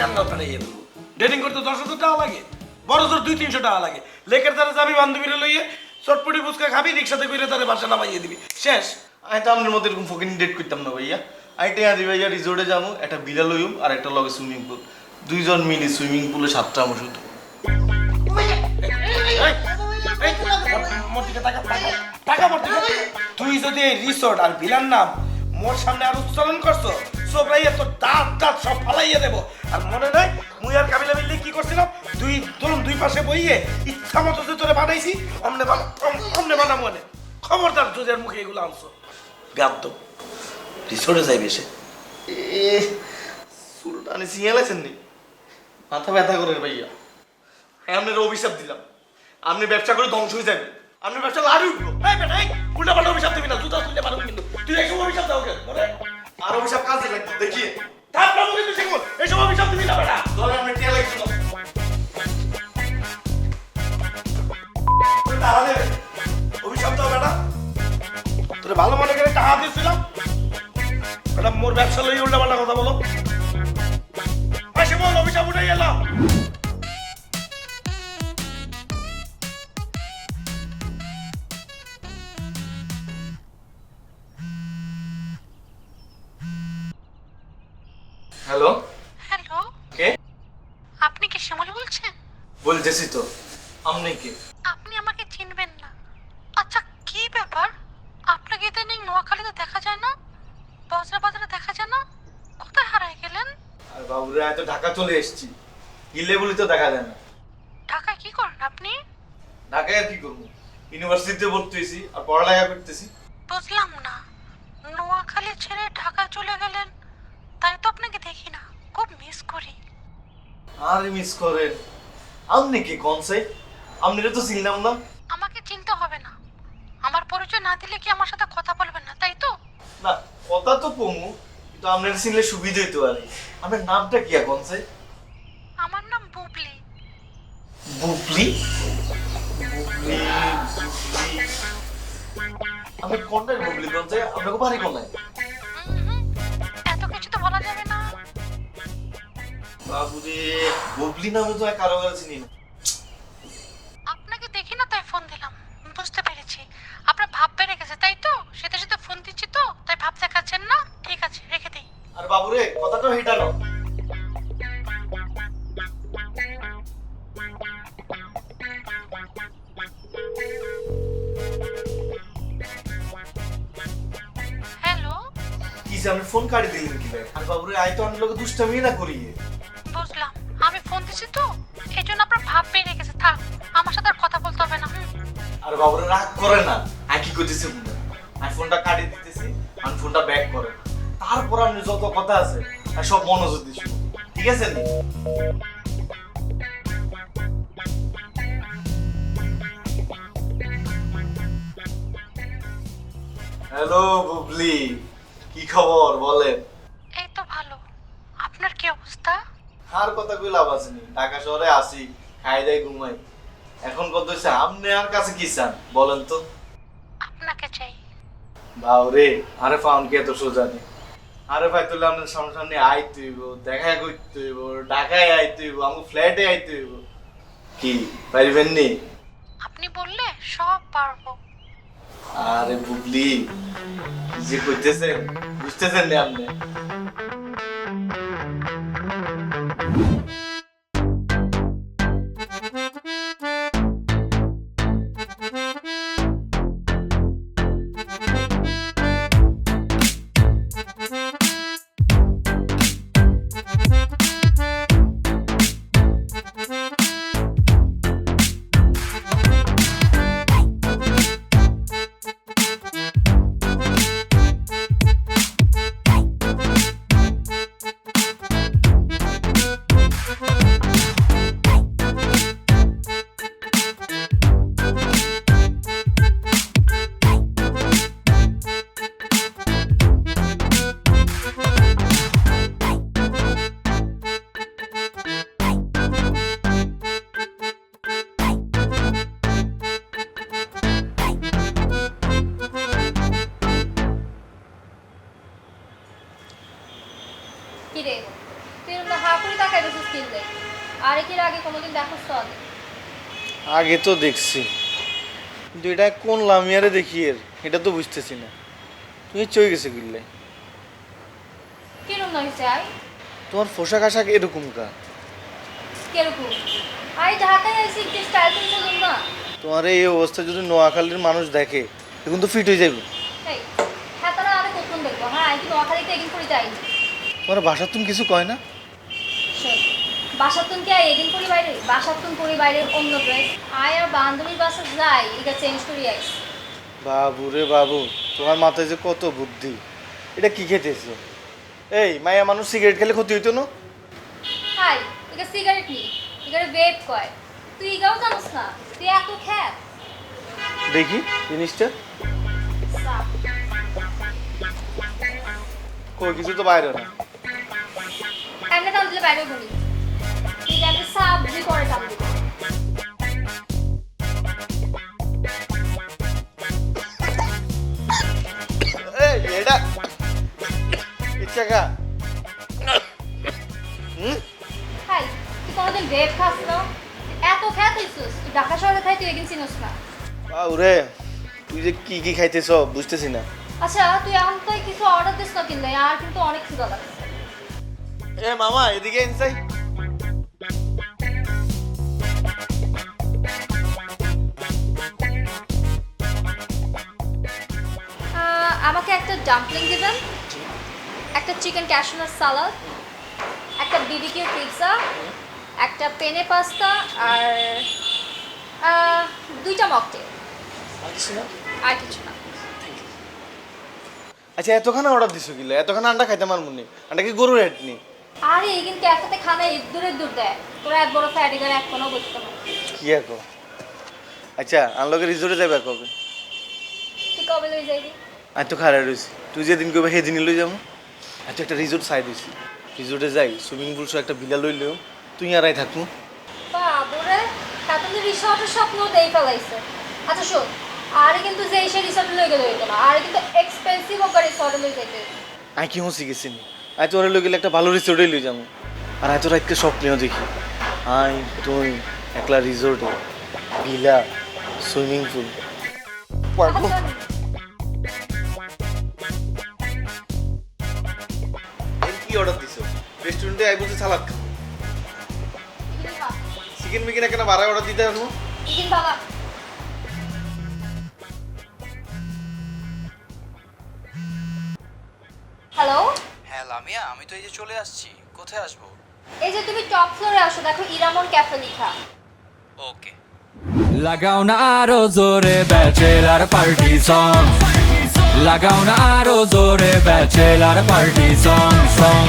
কান্না ডেটিং করতে দশ হাজার টাকা লাগে বড় জোর দুই তিনশো টাকা লাগে। লেকের যাবি বান্ধবীরা লইয়ে চটপটি ফুচকা খাবি রিক্সাতে করে তারা বাসা নামাইয়ে দিবি। শেষ। আমি তো আপনার এরকম ফকিং ডেট করতাম না ভাইয়া। আমি টেয়া দিই ভাইয়া রিসোর্টে যাব একটা বিড়াল লইম আর একটা লগে সুইমিং পুল দুইজন মিলি সুইমিং পুলে সাতটা দিকে। তুই যদি এই রিসোর্ট আর ভিলার নাম মোর সামনে আর উচ্চারণ করছ সোবরাইয়া তোর দাঁত দাঁত সব ফালাইয়া দেবো। আর মনে নাই? মুই আর কাবিলা মিললে কি করছিলাম? দুই দোন দুই পাশে বইয়ে ইচ্ছা মতো যে তোরে বানাইছি অমনে বানা অমনে বানা মনে খবরদার তোদের মুখে এগুলো আনছো। গাদ্দ রিসোর্টে যাইবে সে সুলতানি সিঙ্গেল আছেন নি? মাথা ব্যথা করে ভাইয়া। হ্যাঁ আপনার অভিশাপ দিলাম। আপনি ব্যবসা করে ধ্বংস হয়ে যাবেন আপনার ব্যবসা লাড়ি উঠবো। এই বেটা এই উল্টা পাল্টা অভিশাপ দিবি না জুতা তুলতে পারবি কিন্তু। তুই এইসব অভিশাপ দাও কেন? আর অভিশাপ কাজে লাগবে দেখিয়ে। শিখুন অভিশাপ না। বেটা টিয়া টাকা দে অভিশাপ দাও বেটা। তোরে ভালো মনে করে টাকা দিয়েছিলাম। বেটা মোর ব্যবসা লই উল্টা পাল্টা কথা বলো। আসে বল অভিশাপ উঠে গেলাম হ্যালো হ্যালো কে? আপনি কি শ্যামলী বলছেন? বলতেছি তো। আপনি কি? আপনি আমাকে চিনবেন না। আচ্ছা কি ব্যাপার? আপনাকে ইদানিং নোয়াখালীতে দেখা যায় না? বজরা বাজারে দেখা যায় না? কোথায় হারায় গেলেন? আর বাবুরে আমি তো ঢাকা চলে এসেছি। গিলে বলি তো দেখা যায় না। ঢাকায় কি করেন আপনি? ঢাকায় আর কি করব? ইউনিভার্সিটিতে ভর্তি হয়েছি আর পড়ালেখা করতেছি। বুঝলাম না। নোয়াখালী ছেড়ে ঢাকা চলে গেলেন? তাই তো আপনাকে দেখি না। খুব মিস করি। আর মিস করেন? আপনি কি কনসে আপনি তো চিনলাম না আমাকে চিনতে হবে না। আমার পরিচয় না দিলে কি আমার সাথে কথা বলবেন না তাই তো? না কথা তো পমু কিন্তু আপনার চিনলে সুবিধা হইতে পারে। আপনার নামটা কি কনসে আমার নাম বুবলি। বুবলি? বুবলি আমি কোনটাই বুবলি কনসে আপনাকে বাড়ি কোনায় বাবুরে বুবলি নামে তো আর কারও চিনি না। আপনাকে দেখি না তাই ফোন দিলাম। বুঝতে পেরেছি। আপনার ভাব বেড়ে গেছে তাই তো? সেটা সাথে ফোন দিচ্ছি তো তাই ভাব দেখাচ্ছেন না? ঠিক আছে রেখে দিই। আর বাবুরে কথাটা হেটানো হ্যালো কি যে আপনি ফোন কাটি দিলেন কি ভাই? আর বাবুরে আই তো আমি লোকে দুষ্টামি না করিয়ে। আমি তো। এই জন্য আপনার ভাব বেড়ে গেছে থাক আমার সাথে আর কথা বলতে হবে না। আর বাবুরে রাগ করে না। আর কি করতেছে আমি ফোনটা কাটি দিতেছি আমি ফোনটা ব্যাক করে। তারপর আপনি যত কথা আছে আর সব মনোযোগ দিয়ে ঠিক আছে নি? হ্যালো বুবলি। কি খবর? বলেন। এই তো ভালো। আপনার কি অবস্থা? আর কথা কই লাভ আছে ঢাকা শহরে আসি খাই দাই ঘুমাই। এখন কত হচ্ছে আপনি আর কাছে কি চান? বলেন তো। আপনাকে চাই। বাউরে আরে ফাউন কে তো সোজা নেই আরে ভাই তুলে আপনার সামনে সামনে আইতে হইব দেখা করতে হইব ঢাকায় আইতে হইব আমার ফ্ল্যাটে আইতে হইব। কি পারিবেন নি? আপনি বললে সব পারব। আরে বুবলি যে করতেছেন বুঝতেছেন না আপনি? করে? তাকাই রয়েছিস কিনলে। আর আগে কোনোদিন দেখো আগে। তো দেখছি। কিন্তু এটা কোন লামিয়ারে দেখি এর? এটা তো বুঝতেছি না। তুমি চই গেছে কিনলে। কিরম নইছে আই? তোমার পোশাক আশাক এরকম কা? কীরকম? আই ঢাকায় আইসি একটু স্টাইল করে চলুন না তোমার এই অবস্থা যদি নোয়াখালীর মানুষ দেখে এখন তো ফিট হয়ে যাবে এই হ্যাঁ আরে দেখব? হ্যাঁ আই কি নোয়াখালীতে একদিন করে যাইনি। তোমার বাসার তুমি কিছু কয় না? বাসাতুন কি আই এদিন করি বাইরে বাসাতুন করি বাইরে অন্য ড্রেস আয় আর বান্ধবীর বাসা যাই এটা চেঞ্জ করি আইস বাবু রে বাবু তোমার মাথায় যে কত বুদ্ধি। এটা কি খেতেছো এই মায়া মানুষ সিগারেট খেলে ক্ষতি হইতো না? হাই এটা সিগারেট নি। এটা ভেপ কয়। তুই এগাও জানোস না তুই এত খ্যাত দেখি জিনিসটা। কই কিছু তো বাইরে না। দিলে বাইরে বলি। একটা সাপ দুই করে হাই তুই কোনোদিন ভেপ খাস না? এত খ্যাত হইছিস তুই ঢাকা শহরে খাই তুই এগিন চিনস না। বাবুরে তুই যে কি কি খাইতেছ বুঝতেছি না। আচ্ছা তুই এখন তো কিছু অর্ডার দিস না কিনলে আর কিন্তু অনেক খিদা লাগছে। এ মামা এদিকে ইনসাই আহ, আমাকে একটা ডাম্পলিং দিবেন একটা চিকেন ক্যাশনার সালাদ একটা বিবিকিউ পিৎজা একটা পেনে পাস্তা আর দুইটা মকটেল আর কিছু না। আচ্ছা এতখানা অর্ডার দিছো কিলে? এতখানা আন্ডা খাইতে আমার মনে আন্ডা কি গরুর হেড নি? আরে এগিন ক্যাফেতে খানা এক দূরে দূর দেয়। তোরা এক বড় ফ্যাটি করে এক কোনো বুঝতে না। কি একো আচ্ছা আনলকে রিজোর্টে যাবে কবে? তুই কবে লই যাইবি আমি তো খারাপ তুই যেদিন কবে সেদিনই লই যাব। আচ্ছা একটা রিজোর্ট চাই দিছি রিজোর্টে যাই সুইমিং পুল সহ একটা বিলা লই লইও তুই আর আই থাকব। বাবুরে তাতে রিসর্টের স্বপ্ন দেই ফেলাইছে। আচ্ছা শোন আরে কিন্তু যে সে রিসর্টে লই গেলে হইতো না। আরে কিন্তু এক্সপেন্সিভ হোক রিসর্টে লই যাইতে আমি কি হসি গেছি নি? আই তোর লই গেলে একটা ভালো রিসোর্টে লই যাব। আর আই তো রাতকে স্বপ্নেও দেখি। আই তুই একলা রিসোর্টে বিলা সুইমিং পুল পারব? কি অর্ডার দিছো? রেস্টুরেন্টে আই বলছে সালাদ খাব। চিকেন মিকেন একটা বাড়ায় অর্ডার দিতে পারব বাবা লামিয়া আমি তো এই যে চলে আসছি। কোথায় আসব? এই যে তুমি টপ ফ্লোরে আসো দেখো ইরামন ক্যাফে লেখা। ওকে। লাগাও না আরও জোরে ব্যাচেলার পার্টি সং লাগাও না আরও জোরে ব্যাচেলার পার্টি সং সং